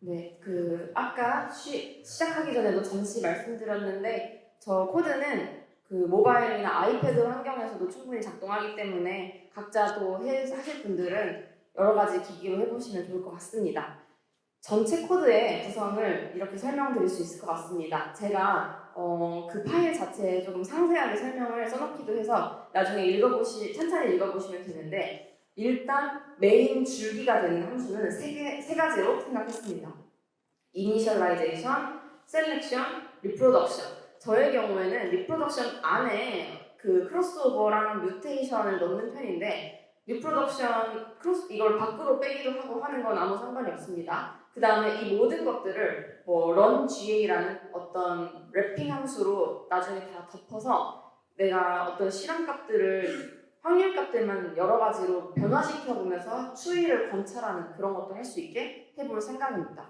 네, 그 아까 쉬- 시작하기 전에도 잠시 말씀드렸는데 저 코드는 그 모바일이나 아이패드 환경에서도 충분히 작동하기 때문에 각자 또 해, 하실 분들은 여러 가지 기기로 해보시면 좋을 것 같습니다. 전체 코드의 구성을 이렇게 설명드릴 수 있을 것 같습니다. 제가 어, 그 파일 자체에 조금 상세하게 설명을 써놓기도 해서 나중에 읽어보시 천천히 읽어보시면 되는데 일단 메인 줄기가 되는 함수는 세, 개, 세 가지로 생각했습니다. 이니셜라이제이션, 셀렉션, 리프로덕션. 저의 경우에는 리프로덕션 안에 그 크로스오버랑 뮤테이션을 넣는 편인데 리프로덕션 크로스 이걸 밖으로 빼기도 하고 하는 건 아무 상관이 없습니다. 그 다음에 이 모든 것들을 뭐 run GA라는 어떤 랩핑 함수로 나중에 다 덮어서 내가 어떤 실험값들을 확률값들만 여러 가지로 변화시켜 보면서 추이를 관찰하는 그런 것도 할 수 있게 해볼 생각입니다.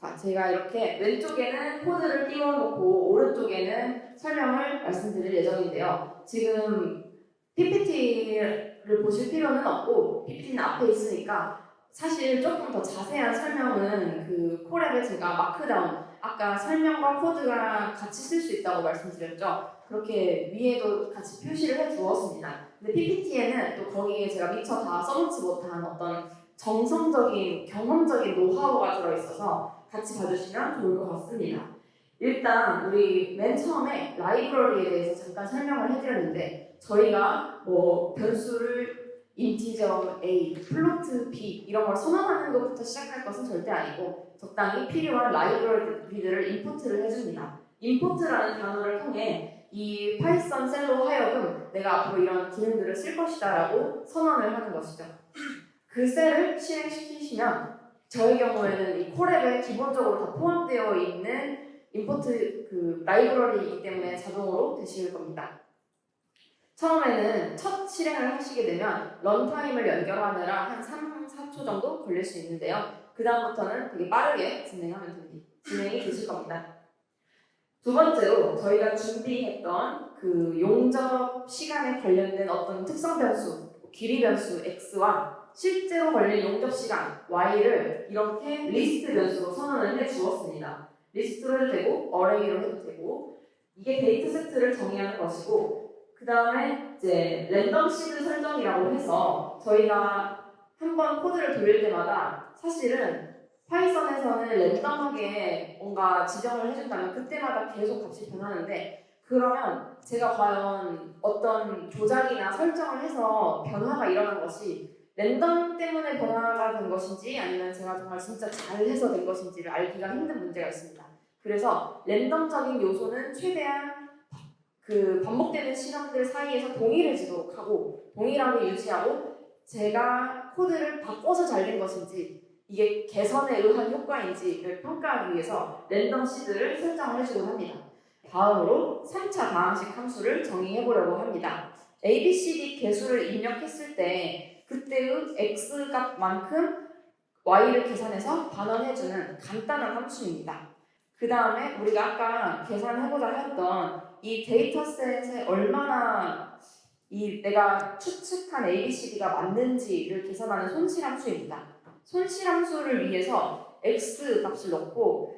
자, 제가 이렇게 왼쪽에는 코드를 띄워놓고 오른쪽에는 설명을 말씀드릴 예정인데요. 지금 PPT를 보실 필요는 없고 PPT는 앞에 있으니까 사실 조금 더 자세한 설명은 그 콜앱에 제가 마크다운 아까 설명과 코드가 같이 쓸 수 있다고 말씀드렸죠. 그렇게 위에도 같이 표시를 해 두었습니다. 근데 PPT에는 또 거기에 제가 미처 다 써놓지 못한 어떤 정성적인 경험적인 노하우가 들어있어서 같이 봐주시면 좋을 것 같습니다. 일단 우리 맨 처음에 라이브러리에 대해서 잠깐 설명을 해드렸는데 저희가 뭐 변수를 인티저 A, 플로트 B 이런 걸 선언하는 것부터 시작할 것은 절대 아니고 적당히 필요한 라이브러리들을 임포트를 해줍니다. 임포트라는 단어를 통해 이 파이썬 셀로 하여금 내가 앞으로 이런 기능들을 쓸 것이다 라고 선언을 하는 것이죠. 그 셀을 실행시키시면 저의 경우에는 이 콜앱에 기본적으로 다 포함되어 있는 임포트 그 라이브러리이기 때문에 자동으로 되실 겁니다. 처음에는 첫 실행을 하시게 되면 런타임을 연결하느라 한 3, 4초 정도 걸릴 수 있는데요. 그 다음부터는 되게 빠르게 진행하면 됩니다. 진행이 되실 겁니다. 두 번째로 저희가 준비했던 그 용접 시간에 관련된 어떤 특성 변수, 길이 변수 x와 실제로 걸린 용접 시간 y를 이렇게 리스트 변수로 선언을 해 주었습니다. 리스트로 해도 되고 어레이로 해도 되고 이게 데이터 세트를 정의하는 것이고 그 다음에 이제 랜덤 시드 설정이라고 해서 저희가 한 번 코드를 돌릴 때마다 사실은 파이썬에서는 랜덤하게 뭔가 지정을 해준다면 그때마다 계속 값이 변하는데 그러면 제가 과연 어떤 조작이나 설정을 해서 변화가 일어난 것이 랜덤 때문에 변화가 된 것인지 아니면 제가 정말 진짜 잘해서 된 것인지를 알기가 힘든 문제가 있습니다. 그래서 랜덤적인 요소는 최대한 그 반복되는 실험들 사이에서 동일해지도록 하고 동일하게 유지하고 제가 코드를 바꿔서 잘 된 것인지 이게 개선에 의한 효과인지를 평가하기 위해서 랜덤 시드를 설정을 해주곤 합니다. 다음으로 3차 다항식 함수를 정의해 보려고 합니다. A, B, C, D 개수를 입력했을 때 그때의 x 값만큼 y를 계산해서 반환해주는 간단한 함수입니다. 그 다음에 우리가 아까 계산해보자 했던 이 데이터셋에 얼마나 이 내가 추측한 ABCD가 맞는지를 계산하는 손실 함수입니다. 손실 함수를 위해서 x 값을 넣고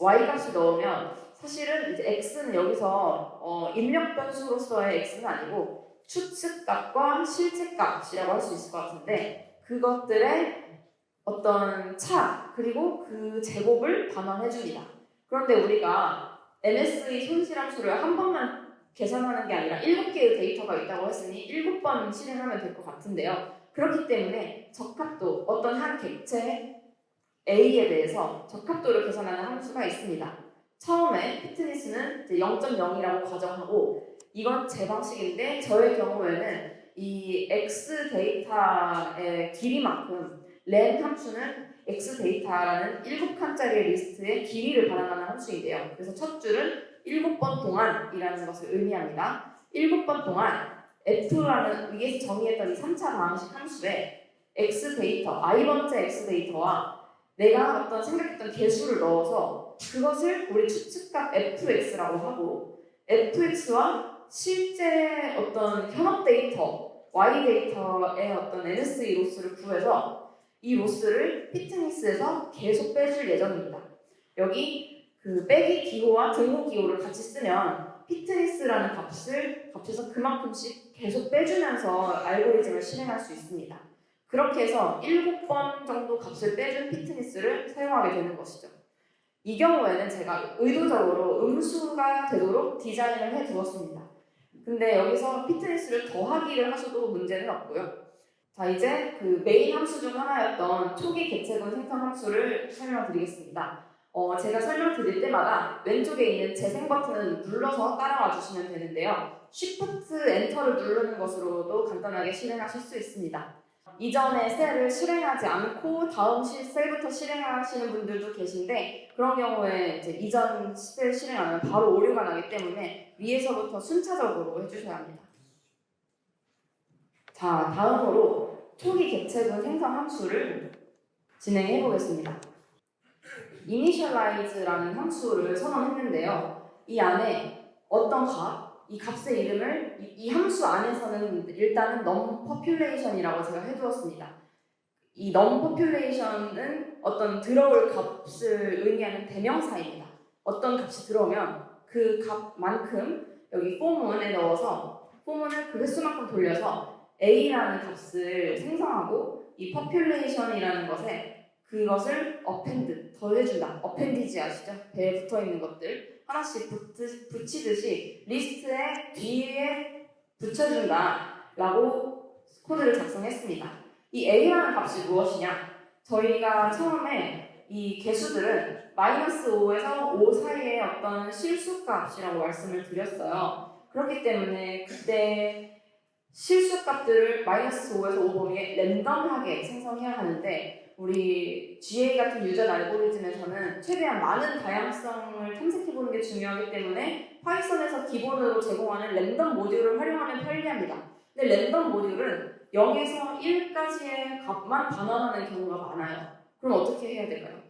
y 값을 넣으면 사실은 이제 x는 여기서 어, 입력 변수로서의 x는 아니고 추측 값과 실제 값이라고 할 수 있을 것 같은데 그것들의 어떤 차 그리고 그 제곱을 반환해 줍니다. 그런데 우리가 MS의 손실 함수를 한 번만 계산하는 게 아니라 7개의 데이터가 있다고 했으니 7번 실행하면 될 것 같은데요. 그렇기 때문에 적합도, 어떤 한 객체 A에 대해서 적합도를 계산하는 함수가 있습니다. 처음에 피트니스는 0.0이라고 가정하고 이건 제 방식인데 저의 경우에는 이 X 데이터의 길이만큼 len 함수는 X 데이터라는 7칸짜리 리스트의 길이를 반환하는 함수인데요. 그래서 첫 줄은 7번 동안이라는 것을 의미합니다. 7번 동안 F라는 위에서 정의했던 이 3차 방식 함수에 X 데이터, i번째 X 데이터와 내가 어떤 생각했던 개수를 넣어서 그것을 우리 추측값 fx라고 하고 fx와 실제 어떤 현업 데이터 y 데이터의 어떤 NSE 로스를 구해서 이 로스를 피트니스에서 계속 빼줄 예정입니다. 여기 그 빼기 기호와 등호 기호를 같이 쓰면 피트니스라는 값을 값에서 그만큼씩 계속 빼주면서 알고리즘을 실행할 수 있습니다. 그렇게 해서 7번 정도 값을 빼준 피트니스를 사용하게 되는 것이죠. 이 경우에는 제가 의도적으로 음수가 되도록 디자인을 해 두었습니다. 근데 여기서 피트니스를 더하기를 하셔도 문제는 없고요. 자, 이제 그 메인 함수 중 하나였던 초기 개체군 생성 함수를 설명드리겠습니다. 어, 제가 설명드릴 때마다 왼쪽에 있는 재생 버튼을 눌러서 따라와 주시면 되는데요. Shift 엔터를 누르는 것으로도 간단하게 실행하실 수 있습니다. 이전에 셀을 실행하지 않고 다음 시- 셀부터 실행하시는 분들도 계신데 그런 경우에 이제 이전 셀 실행 안 하면 바로 오류가 나기 때문에 위에서부터 순차적으로 해주셔야 합니다. 자, 다음으로 초기 개체군 생성 함수를 진행해 보겠습니다. Initialize라는 함수를 선언했는데요. 이 안에 어떤 값, 이 값의 이름을 이, 이 함수 안에서는 일단은 num population이라고 제가 해두었습니다. 이 num population은 어떤 들어올 값을 의미하는 대명사입니다. 어떤 값이 들어오면 그 값만큼 여기 포문에 넣어서 포문을 그 횟수만큼 돌려서 a라는 값을 생성하고 이 population이라는 것에 그것을 append 더해준다. appendage 아시죠? 배에 붙어 있는 것들 하나씩 붙, 붙이듯이 리스트에 뒤에 붙여준다 라고 코드를 작성했습니다. 이 a라는 값이 무엇이냐? 저희가 처음에 이 개수들은 마이너스 5에서 5 사이의 어떤 실수값이라고 말씀을 드렸어요. 그렇기 때문에 그때 실수값들을 마이너스 5에서 5 범위에 랜덤하게 생성해야 하는데 우리 GA 같은 유전 알고리즘에서는 최대한 많은 다양성을 탐색해보는 게 중요하기 때문에 파이썬에서 기본으로 제공하는 랜덤 모듈을 활용하면 편리합니다. 근데 랜덤 모듈은 0에서 1까지의 값만 반환하는 경우가 많아요. 그럼 어떻게 해야 될까요?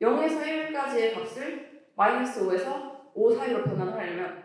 0에서 1까지의 값을 마이너스 5에서 5 사이로 변환하려면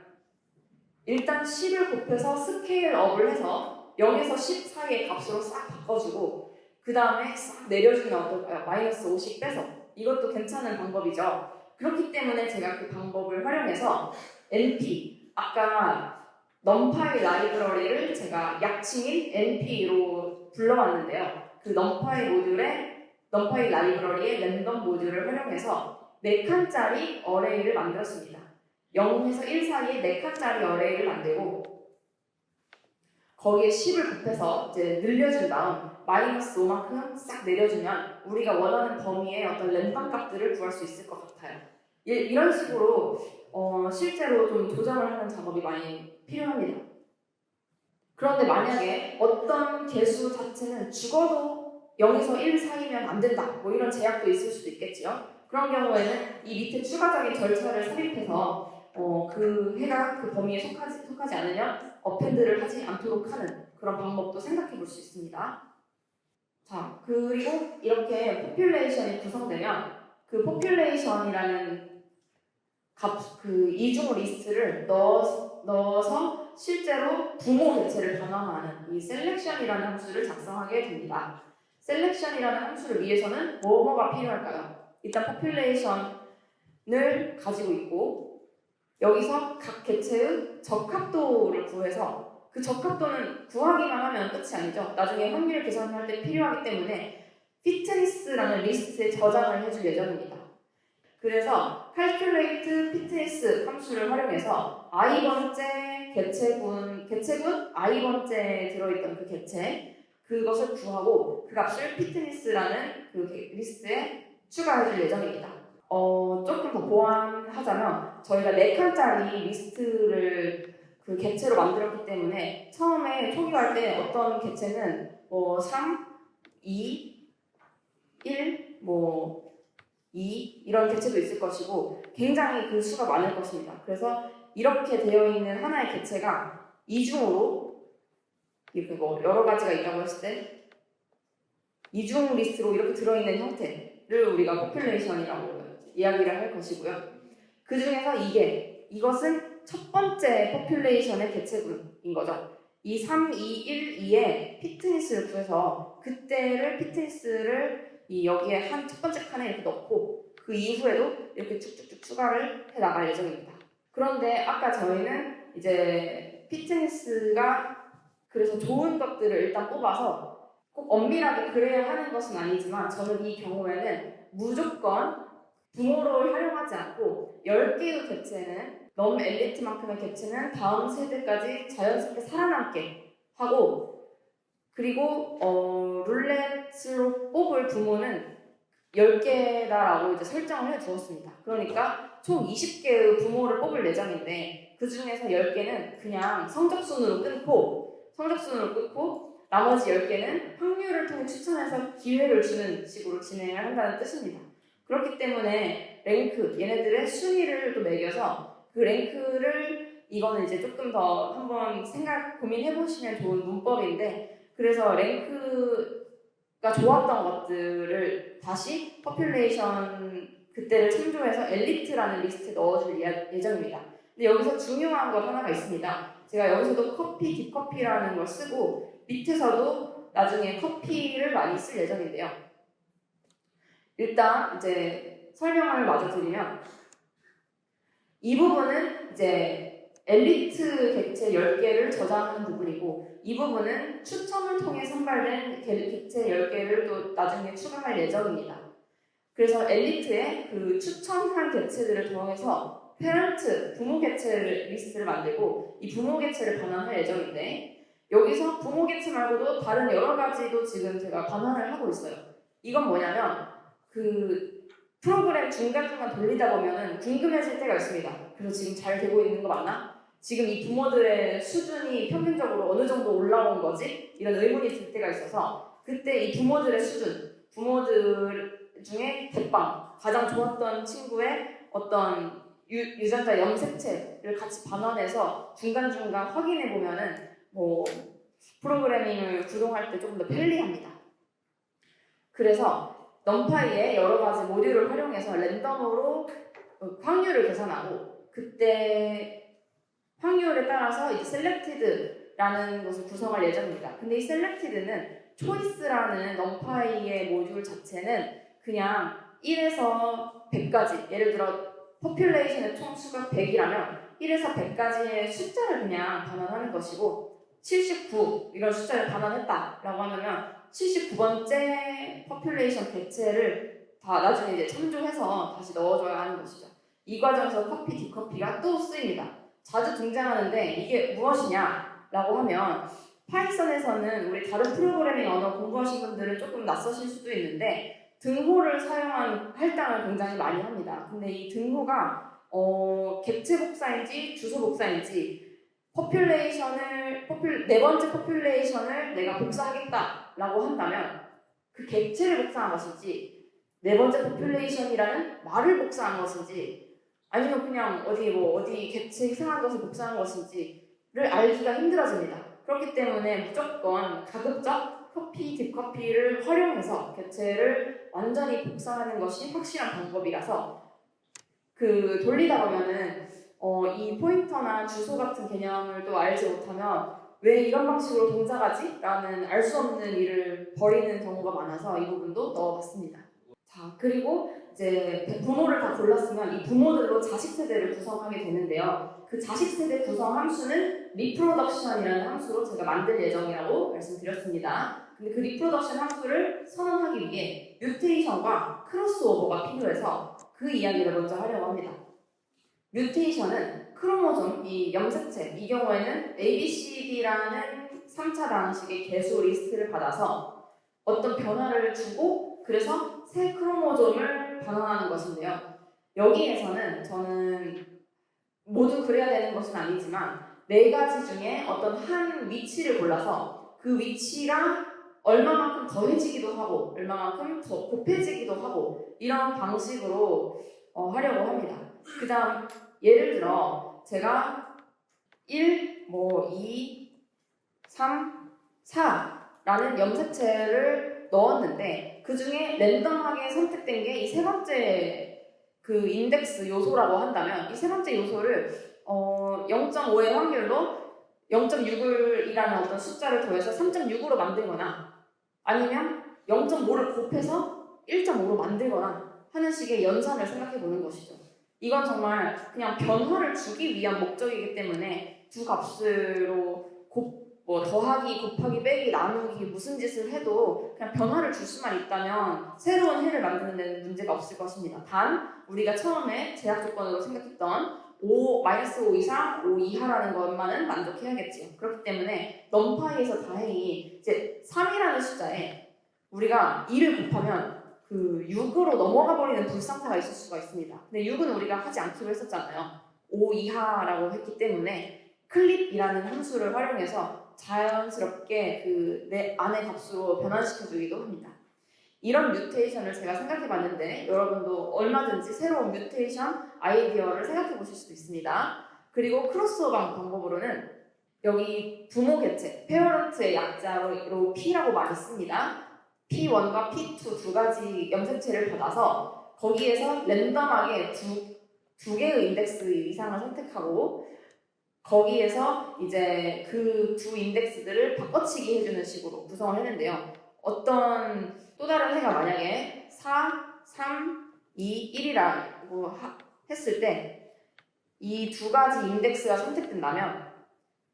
일단 10을 곱해서 스케일업을 해서 0에서 10 사이의 값으로 싹 바꿔주고 그 다음에 싹 내려주면 어떨까요? 마이너스 5씩 빼서 이것도 괜찮은 방법이죠. 그렇기 때문에 제가 그 방법을 활용해서 np 아까 numpy 라이브러리를 제가 약칭인 np로 불러왔는데요. 그 numpy 모듈에 numpy 라이브러리의 랜덤 모듈을 활용해서 4칸짜리 어레이를 만들었습니다. 0에서 1 사이에 4칸짜리 어레이를 만들고 거기에 10을 곱해서 이제 늘려준 다음 마이너스 5만큼 싹 내려주면 우리가 원하는 범위의 어떤 랜덤 값들을 구할 수 있을 것 같아요. 이- 이런 식으로 어, 실제로 좀 조정을 하는 작업이 많이 필요합니다. 그런데 만약에 어떤 개수 자체는 죽어도 0에서 1 사이면 안 된다. 뭐 이런 제약도 있을 수도 있겠지요. 그런 경우에는 이 밑에 추가적인 절차를 삽입해서 어, 그 해가 그 범위에 속하지, 속하지 않으면 어펜드를 하지 않도록 하는 그런 방법도 생각해 볼 수 있습니다. 자, 그리고 이렇게 포퓰레이션이 구성되면 그 포퓰레이션이라는 값, 그 이중 리스트를 넣어, 넣어서 실제로 부모 개체를 변화하는 이 셀렉션이라는 함수를 작성하게 됩니다. 셀렉션이라는 함수를 위해서는 뭐뭐가 필요할까요? 일단 포퓰레이션을 가지고 있고 여기서 각 개체의 적합도를 구해서 그 적합도는 구하기만 하면 끝이 아니죠. 나중에 확률 계산할 때 필요하기 때문에 피트니스라는 리스트에 저장을 해줄 예정입니다. 그래서 calculate fitness 함수를 활용해서 i번째 개체군, 개체군 i번째에 들어있던 그 개체 그것을 구하고 그 값을 fitness라는 그 리스트에 추가해줄 예정입니다. 어, 조금 더 보완하자면 저희가 4칸짜리 리스트를 그 개체로 만들었기 때문에 처음에 초기화할 때 어떤 개체는 뭐 3, 2, 1, 뭐 2 이런 개체도 있을 것이고 굉장히 그 수가 많을 것입니다. 그래서 이렇게 되어 있는 하나의 개체가 이중으로 이렇게 뭐 여러 가지가 있다고 했을 때 이중 리스트로 이렇게 들어있는 형태를 우리가 포퓰레이션이라고 이야기를 할 것이고요. 그 중에서 이게 이것은 첫 번째 포퓰레이션의 개체군인 거죠. 이 3, 2, 1, 2에 피트니스를 구해서 그때를 피트니스를 이 여기에 한 첫 번째 칸에 이렇게 넣고 그 이후에도 이렇게 쭉쭉쭉 추가를 해 나갈 예정입니다. 그런데 아까 저희는 이제 피트니스가 그래서 좋은 것들을 일단 뽑아서 꼭 엄밀하게 그래야 하는 것은 아니지만 저는 이 경우에는 무조건 부모를 활용하지 않고 10개의 개체는 너무 엘리트만큼의 개체는 다음 세대까지 자연스럽게 살아남게 하고 그리고 어, 룰렛으로 뽑을 부모는 10개다라고 이제 설정을 해 두었습니다. 그러니까 총 20개의 부모를 뽑을 예정인데 그 중에서 10개는 그냥 성적순으로 끊고 성적순으로 끊고 나머지 10개는 확률을 통해 추천해서 기회를 주는 식으로 진행을 한다는 뜻입니다. 그렇기 때문에 랭크 얘네들의 순위를 또 매겨서 그 랭크를 이거는 이제 조금 더 한번 생각 고민해 보시면 좋은 문법인데 그래서 랭크가 좋았던 것들을 다시 퍼퓰레이션 그때를 참조해서 엘리트라는 리스트에 넣어줄 예- 예정입니다. 근데 여기서 중요한 것 하나가 있습니다. 제가 여기서도 커피, 딥커피라는 걸 쓰고 밑에서도 나중에 커피를 많이 쓸 예정인데요. 일단 이제 설명을 마저 드리면 이 부분은 이제 엘리트 객체 10개를 저장하는 부분이고 이 부분은 추첨을 통해 선발된 개- 객체 10개를 또 나중에 추가할 예정입니다. 그래서 엘리트의 그 추천한 객체들을 통해서 페런트 부모 객체 리스트를 만들고 이 부모 객체를 반환할 예정인데 여기서 부모 객체 말고도 다른 여러 가지도 지금 제가 반환을 하고 있어요. 이건 뭐냐면 그 프로그램 중간중간 돌리다 보면은 궁금해질 때가 있습니다. 그래서 지금 잘 되고 있는 거 맞나? 지금 이 부모들의 수준이 평균적으로 어느 정도 올라온 거지? 이런 의문이 들 때가 있어서 그때 이 부모들의 수준, 부모들 중에 대빵 가장 좋았던 친구의 어떤 유, 유전자 염색체를 같이 반환해서 중간중간 확인해 보면은 뭐 프로그래밍을 구동할 때 조금 더 편리합니다. 그래서 넘파이의 여러 가지 모듈을 활용해서 랜덤으로 어, 확률을 계산하고 그때 확률에 따라서 이제 셀렉티드라는 것을 구성할 예정입니다. 근데 이 셀렉티드는 초이스라는 넘파이의 모듈 자체는 그냥 1에서 100까지 예를 들어 퍼퓰레이션의 총 수가 100이라면 1에서 100까지의 숫자를 그냥 반환하는 것이고 79 이런 숫자를 반환했다라고 하면 79번째 퍼퓰레이션 개체를 다 나중에 이제 참조해서 다시 넣어줘야 하는 것이죠. 이 과정에서 커피, 디커피가 또 쓰입니다. 자주 등장하는데 이게 무엇이냐라고 하면 파이썬에서는 우리 다른 프로그래밍 언어 공부하신 분들은 조금 낯서실 수도 있는데 등호를 사용한 할당을 굉장히 많이 합니다. 근데 이 등호가 어, 객체 복사인지 주소 복사인지 퍼퓰레이션을 퍼퓰, 네 번째 퍼퓰레이션을 내가 복사하겠다 라고 한다면 그 객체를 복사한 것인지 네 번째 퍼퓰레이션이라는 말을 복사한 것인지 아니면 그냥 어디 뭐 어디 객체 이상한 것을 복사한 것인지를 알기가 힘들어집니다. 그렇기 때문에 무조건 가급적 커피, 딥커피를 활용해서 객체를 완전히 복사하는 것이 확실한 방법이라서 그 돌리다 보면은 어, 이 포인터나 주소 같은 개념을 또 알지 못하면 왜 이런 방식으로 동작하지? 라는 알 수 없는 일을 벌이는 경우가 많아서 이 부분도 넣어봤습니다. 자, 그리고 이제 부모를 다 골랐으면 이 부모들로 자식 세대를 구성하게 되는데요. 그 자식 세대 구성 함수는 리프로덕션이라는 함수로 제가 만들 예정이라고 말씀드렸습니다. 근데 그 리프로덕션 함수를 선언하기 위해 뮤테이션과 크로스오버가 필요해서 그 이야기를 먼저 하려고 합니다. 뮤테이션은 크로모솜, 이 염색체, 이 경우에는 ABCD라는 3차 방식의 개수 리스트를 받아서 어떤 변화를 주고 그래서 새 크로모솜을 반환하는 것인데요. 여기에서는 저는 모두 그래야 되는 것은 아니지만 네 가지 중에 어떤 한 위치를 골라서 그 위치가 얼마만큼 더해지기도 하고 얼마만큼 더 곱해지기도 하고 이런 방식으로 어, 하려고 합니다. 그 다음 예를 들어 제가 1, 뭐 2, 3, 4라는 염색체를 넣었는데 그 중에 랜덤하게 선택된 게 이 세 번째 그 인덱스 요소라고 한다면 이 세 번째 요소를 어, 0.5의 확률로 0.6이라는 어떤 숫자를 더해서 3.6으로 만들거나 아니면 0.5를 곱해서 1.5로 만들거나 하는 식의 연산을 생각해 보는 것이죠. 이건 정말 그냥 변화를 주기 위한 목적이기 때문에 두 값으로 곱, 뭐 더하기, 곱하기, 빼기, 나누기 무슨 짓을 해도 그냥 변화를 줄 수만 있다면 새로운 해를 만드는 데는 문제가 없을 것입니다. 단 우리가 처음에 제약 조건으로 생각했던 5, 마이너스 5 이상, 5 이하라는 것만은 만족해야겠지요. 그렇기 때문에 넘파이에서 다행히 이제 3이라는 숫자에 우리가 2를 곱하면 그 6으로 넘어가 버리는 불상사가 있을 수가 있습니다. 근데 6은 우리가 하지 않기로 했었잖아요. 5 이하라고 했기 때문에 클립이라는 함수를 활용해서 자연스럽게 그 내 안의 값으로 변환시켜주기도 합니다. 이런 뮤테이션을 제가 생각해 봤는데 여러분도 얼마든지 새로운 뮤테이션 아이디어를 생각해 보실 수도 있습니다. 그리고 크로스오버 방법으로는 여기 부모 개체, 페어런트의 약자로 P라고 많이 씁니다. P1과 P2 두 가지 염색체를 받아서 거기에서 랜덤하게 두, 두 개의 인덱스 이상을 선택하고 거기에서 이제 그 두 인덱스들을 바꿔치기 해주는 식으로 구성을 했는데요. 어떤 또 다른 해가 만약에 4, 3, 2, 1이라고 했을 때 이 두 가지 인덱스가 선택된다면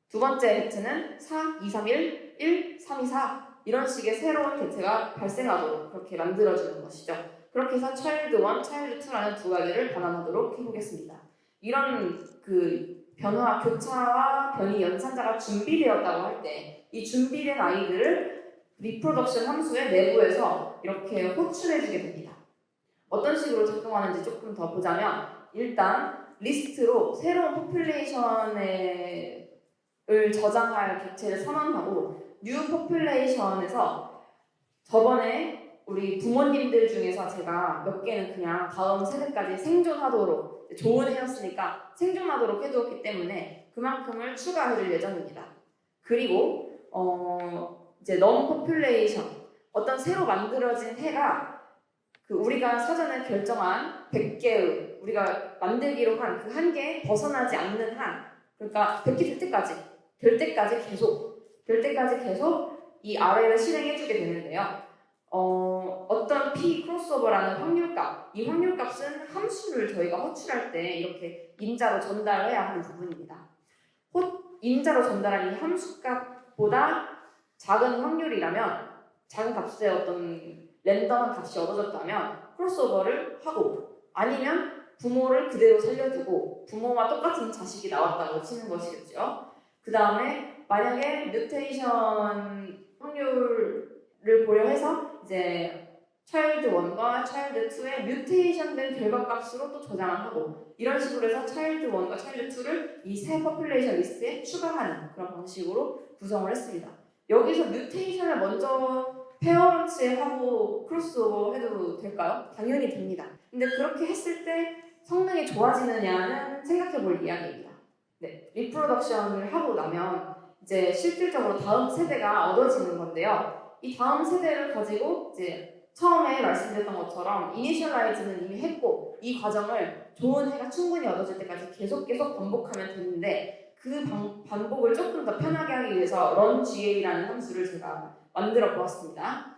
두 번째 개체는 4, 2, 3, 1, 1, 3, 2, 4 이런 식의 새로운 개체가 발생하도록 그렇게 만들어주는 것이죠. 그렇게 해서 child 1, child 2라는 두 가지를 반환하도록 해보겠습니다. 이런 그 변화, 교차와 변이 연산자가 준비되었다고 할 때 이 준비된 아이들을 리프로덕션 함수의 내부에서 이렇게 호출해주게 됩니다. 어떤 식으로 작동하는지 조금 더 보자면 일단 리스트로 새로운 포퓰레이션을 저장할 객체를 선언하고 뉴 포퓰레이션에서 저번에 우리 부모님들 중에서 제가 몇 개는 그냥 다음 세대까지 생존하도록 좋은 해였으니까 생존하도록 해두었기 때문에 그만큼을 추가해줄 예정입니다. 그리고 어 이제 non population 어떤 새로 만들어진 해가 그 우리가 사전에 결정한 100개의 우리가 만들기로 한 그한 개에 벗어나지 않는 한 그러니까 100개 될 때까지 될 때까지 계속 될 때까지 계속 이 아래를 실행해주게 되는데요. 어, 어떤 p 크로스오버라는 확률값 이 확률값은 함수를 저희가 호출할 때 이렇게 인자로 전달해야 하는 부분입니다. 호, 인자로 전달한 이 함수값보다 작은 확률이라면 작은 값의 어떤 랜덤한 값이 얻어졌다면 크로스오버를 하고 아니면 부모를 그대로 살려두고 부모와 똑같은 자식이 나왔다고 치는 것이겠죠. 그 다음에 만약에 뮤테이션 확률을 고려해서 이제 차일드 1과 차일드 2의 뮤테이션된 결과값으로 또 저장을 하고 이런 식으로 해서 차일드 1과 차일드 2를 이 새 퍼플레이션 리스트에 추가하는 그런 방식으로 구성을 했습니다. 여기서 뮤테이션을 먼저 페어런츠에 하고 크로스오버 해도 될까요? 당연히 됩니다. 근데 그렇게 했을 때 성능이 좋아지느냐는 생각해 볼 이야기입니다. 네, 리프로덕션을 하고 나면 이제 실질적으로 다음 세대가 얻어지는 건데요. 이 다음 세대를 가지고 이제 처음에 말씀드렸던 것처럼 이니셜라이즈는 이미 했고 이 과정을 좋은 해가 충분히 얻어질 때까지 계속 계속 반복하면 되는데 그 반, 반복을 조금 더 편하게 하기 위해서 runGA라는 함수를 제가 만들어 보았습니다.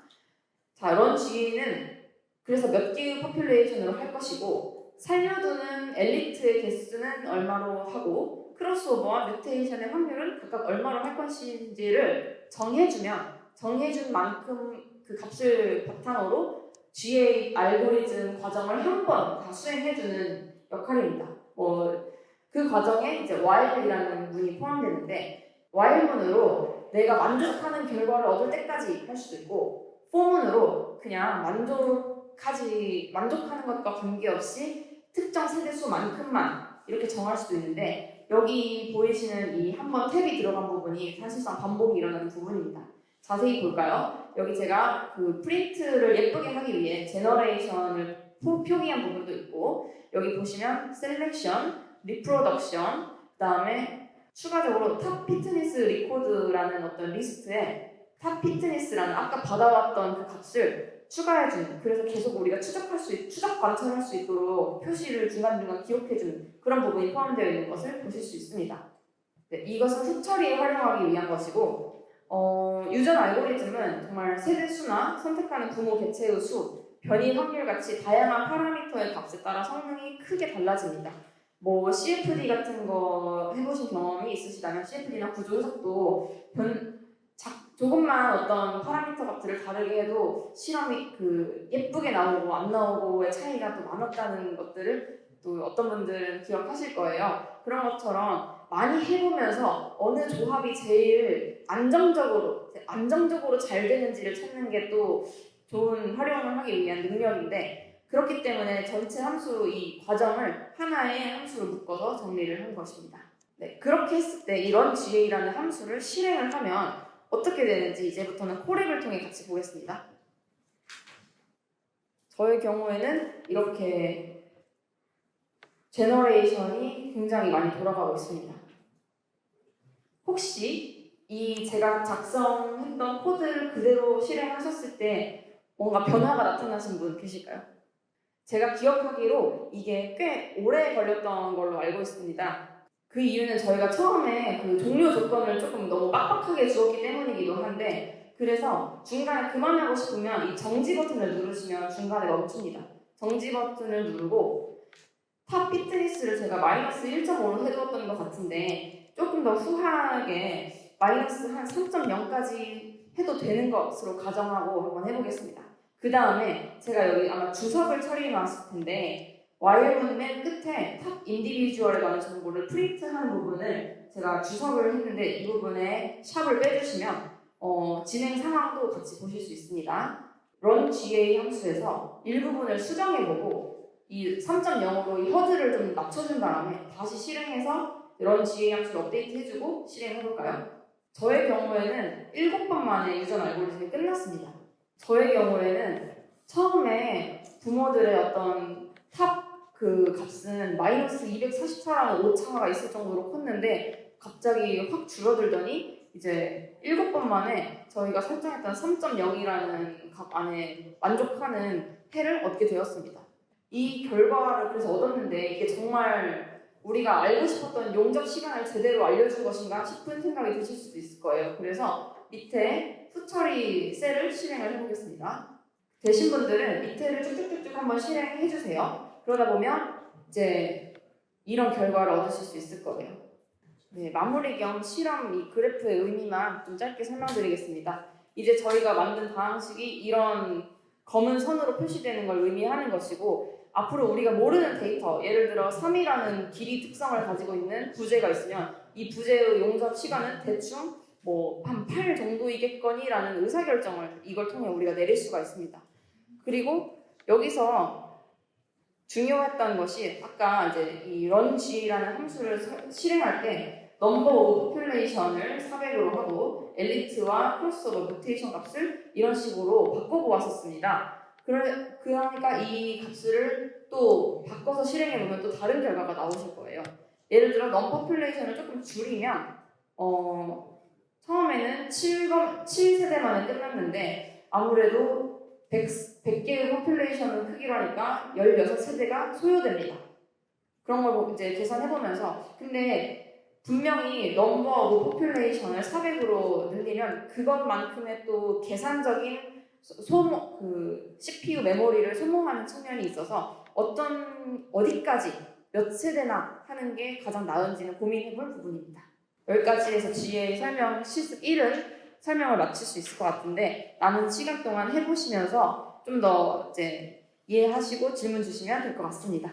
자, runGA는 그래서 몇 개의 포퓰레이션으로 할 것이고 살려두는 엘리트의 개수는 얼마로 하고 크로스오버와 뮤테이션의 확률은 각각 얼마로 할 것인지를 정해주면 정해준 만큼 그 값을 바탕으로 GA 알고리즘 과정을 한 번 다 수행해주는 역할입니다. 뭐, 그 과정에 이제 while이라는 문이 포함되는데 while문으로 내가 만족하는 결과를 얻을 때까지 할 수도 있고 for문으로 그냥 만족하지 만족하는 것과 관계없이 특정 세대수만큼만 이렇게 정할 수도 있는데 여기 보이시는 이 한 번 탭이 들어간 부분이 사실상 반복이 일어나는 부분입니다. 자세히 볼까요? 여기 제가 그 프린트를 예쁘게 하기 위해 제너레이션을 표, 표기한 부분도 있고 여기 보시면 셀렉션, 리프로덕션, 그 다음에 추가적으로 탑 피트니스 리코드라는 어떤 리스트에 탑 피트니스라는 아까 받아왔던 그 값을 추가해주는 그래서 계속 우리가 추적할 수 있, 추적 관찰할 수 있도록 표시를 중간중간 기록해주는 그런 부분이 포함되어 있는 것을 보실 수 있습니다. 네, 이것은 후처리에 활용하기 위한 것이고 어, 유전 알고리즘은 정말 세대 수나 선택하는 부모 개체의 수, 변이 확률 같이 다양한 파라미터의 값에 따라 성능이 크게 달라집니다. 뭐 CFD 같은 거 해보신 경험이 있으시다면 CFD나 구조 해석도 변 자, 조금만 어떤 파라미터 값들을 다르게 해도 실험이 그 예쁘게 나오고 안 나오고의 차이가 또 많았다는 것들을 또 어떤 분들은 기억하실 거예요. 그런 것처럼 많이 해보면서 어느 조합이 제일 안정적으로 안정적으로 잘 되는지를 찾는 게 또 좋은 활용을 하기 위한 능력인데 그렇기 때문에 전체 함수 이 과정을 하나의 함수로 묶어서 정리를 한 것입니다. 네, 그렇게 했을 때 이런 GA라는 함수를 실행을 하면 어떻게 되는지 이제부터는 코렉을 통해 같이 보겠습니다. 저의 경우에는 이렇게 제너레이션이 굉장히 많이 돌아가고 있습니다. 혹시 이 제가 작성했던 코드를 그대로 실행하셨을 때 뭔가 변화가 나타나신 분 계실까요? 제가 기억하기로 이게 꽤 오래 걸렸던 걸로 알고 있습니다. 그 이유는 저희가 처음에 그 종료 조건을 조금 너무 빡빡하게 주었기 때문이기도 한데 그래서 중간에 그만하고 싶으면 이 정지 버튼을 누르시면 중간에 멈춥니다. 정지 버튼을 누르고 탑 피트니스를 제가 마이너스 1.5로 해두었던 것 같은데 조금 더 후하게 마이너스 한 3.0까지 해도 되는 것으로 가정하고 한번 해보겠습니다. 그 다음에 제가 여기 아마 주석을 처리해 놨을 텐데 와이어문 맨 끝에 탑 인디비주얼에 관한 정보를 프린트하는 부분을 제가 주석을 했는데 이 부분에 샵을 빼주시면 어, 진행 상황도 같이 보실 수 있습니다. run GA 함수에서 일부분을 수정해보고 이 3.0으로 이 허드를 좀 낮춰준 다음에 다시 실행해서 run GA 함수를 업데이트 해주고 실행해볼까요? 저의 경우에는 7번 만에 유전 알고리즘이 끝났습니다. 저의 경우에는 처음에 부모들의 어떤 탑 그 값은 마이너스 244라는 오차가 있을 정도로 컸는데 갑자기 확 줄어들더니 이제 7번 만에 저희가 설정했던 3.0이라는 값 안에 만족하는 해를 얻게 되었습니다. 이 결과를 그래서 얻었는데 이게 정말 우리가 알고 싶었던 용접 시간을 제대로 알려준 것인가 싶은 생각이 드실 수도 있을 거예요. 그래서 밑에 후처리 셀을 실행을 해보겠습니다. 되신 분들은 밑에를 쭉쭉쭉쭉 한번 실행해 주세요. 그러다 보면 이제 이런 결과를 얻으실 수 있을 거예요. 네, 마무리 겸 실험 이 그래프의 의미만 좀 짧게 설명드리겠습니다. 이제 저희가 만든 방식이 이런 검은 선으로 표시되는 걸 의미하는 것이고 앞으로 우리가 모르는 데이터, 예를 들어 3이라는 길이 특성을 가지고 있는 부재가 있으면 이 부재의 용접 시간은 대충 뭐 한 8 정도이겠거니라는 의사결정을 이걸 통해 우리가 내릴 수가 있습니다. 그리고 여기서 중요했던 것이 아까 이제 이 런지라는 함수를 서- 실행할 때 넘버 오브 포퓰레이션을 400으로 하고 엘리트와 크로스오버 뮤테이션 값을 이런 식으로 바꿔 보았었습니다. 그래, 그러니까 이 값을 또 바꿔서 실행해 보면 또 다른 결과가 나오실 거예요. 예를 들어 넘버 포퓰레이션을 조금 줄이면 어, 처음에는 7번, 7세대 만에 끝났는데 아무래도 100, 100개의 포퓰레이션을 크기로 하니까 16세대가 소요됩니다. 그런 걸 이제 계산해보면서 근데 분명히 넘버 오브 포퓰레이션을 400으로 늘리면 그것만큼의 또 계산적인 소- 소모 그 CPU 메모리를 소모하는 측면이 있어서 어떤 어디까지 몇 세대나 하는 게 가장 나은지는 고민해볼 부분입니다. 여기까지 해서 GA 설명 실습 1은 설명을 마칠 수 있을 것 같은데 남은 시간 동안 해보시면서 좀 더 이제 이해하시고 질문 주시면 될 것 같습니다.